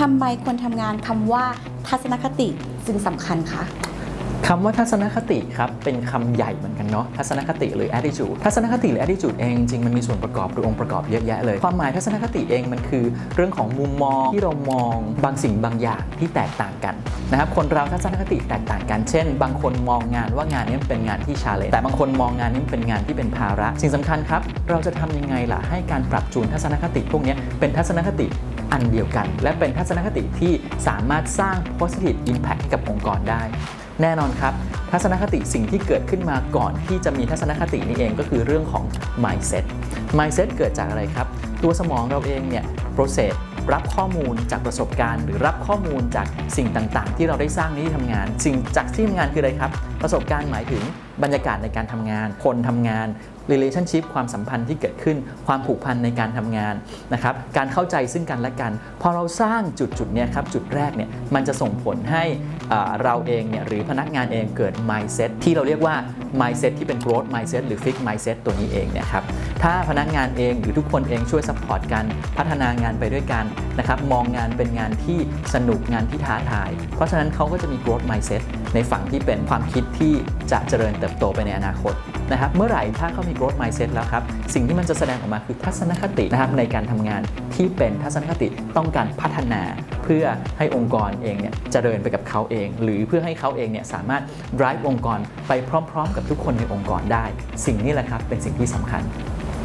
ทำไมควรทำงานคำว่าทัศนคติจึงสำคัญคะคำว่าทัศนคติครับเป็นคำใหญ่เหมือนกันเนาะทัศนคติหรือ attitude ทัศนคติหรือ attitude เองจริงมันมีส่วนประกอบหรือองค์ประกอบเยอะแยะเลย ความหมายทัศนคติเองมันคือ เรื่องของมุมมองที่เรามองบางสิ่งบางอย่างที่แตกต่างกันนะครับคนเราทัศนคติแตกต่างกันเช่น บางคนมองงานว่างานนี้เป็นงานที่ชาเลนแต่บางคนมองงานนี้เป็นงานที่เป็นภาระ สิ่งสำคัญครับ เราจะทำยังไงล่ะให้การปรับจูนทัศนคติพวกนี้เป็นทัศนคติ อันเดียวกัน และเป็นทัศนคติที่สามารถสร้าง positive impact ให้กับองค์กรได้ แน่นอนครับ ทัศนคติสิ่งที่เกิดขึ้นมาก่อนที่จะมีทัศนคตินี้เองก็คือเรื่องของ mindset mindset เกิดจากอะไรครับ ตัวสมองเราเองเนี่ย process รับข้อมูลจากประสบการณ์ หรือรับข้อมูลจากสิ่งต่างๆ ที่เราได้สร้างในที่ทำงาน สิ่งจากที่ทำงานคืออะไรครับ ประสบการณ์หมายถึง บรรยากาศในการทำงาน คนทำงาน relationship ความสัมพันธ์ที่เกิดขึ้น ความผูกพันในการทำงานนะครับ การเข้าใจซึ่งกันและกัน พอเราสร้างจุดจุดๆเนี้ยครับ จุดแรกเนี่ยมันจะส่งผลให้อ่าเราเองเนี่ยหรือพนักงานเองเกิด mindset ที่เราเรียกว่า mindset ที่เป็น growth mindset หรือ fix mindset ตัวนี้เองเนี่ยครับ ถ้าพนักงานเองหรือทุกคนเองช่วย support กัน พัฒนางานไปด้วยกันนะครับ มองงานเป็นงานที่สนุกงานที่ท้าทาย เพราะฉะนั้นเขาก็จะมี growth mindset ในฝั่งที่เป็นความคิดที่จะเจริญเติบโตไปในอนาคตนะครับเมื่อไหร่ถ้าเขามี growth mindset แล้วครับ สิ่งที่มันจะแสดงออกมาคือทัศนคตินะครับในการทำงานที่เป็นทัศนคติต้องการพัฒนาเพื่อให้องค์กรเองเนี่ยจเจริญไปกับเขาเอง หรือเพื่อให้เขาเองเนี่ยสามารถ drive องค์กรไปพร้อม ๆ กับทุกคนในองค์กรได้ สิ่งนี้แหละครับเป็นสิ่งที่สำคัญ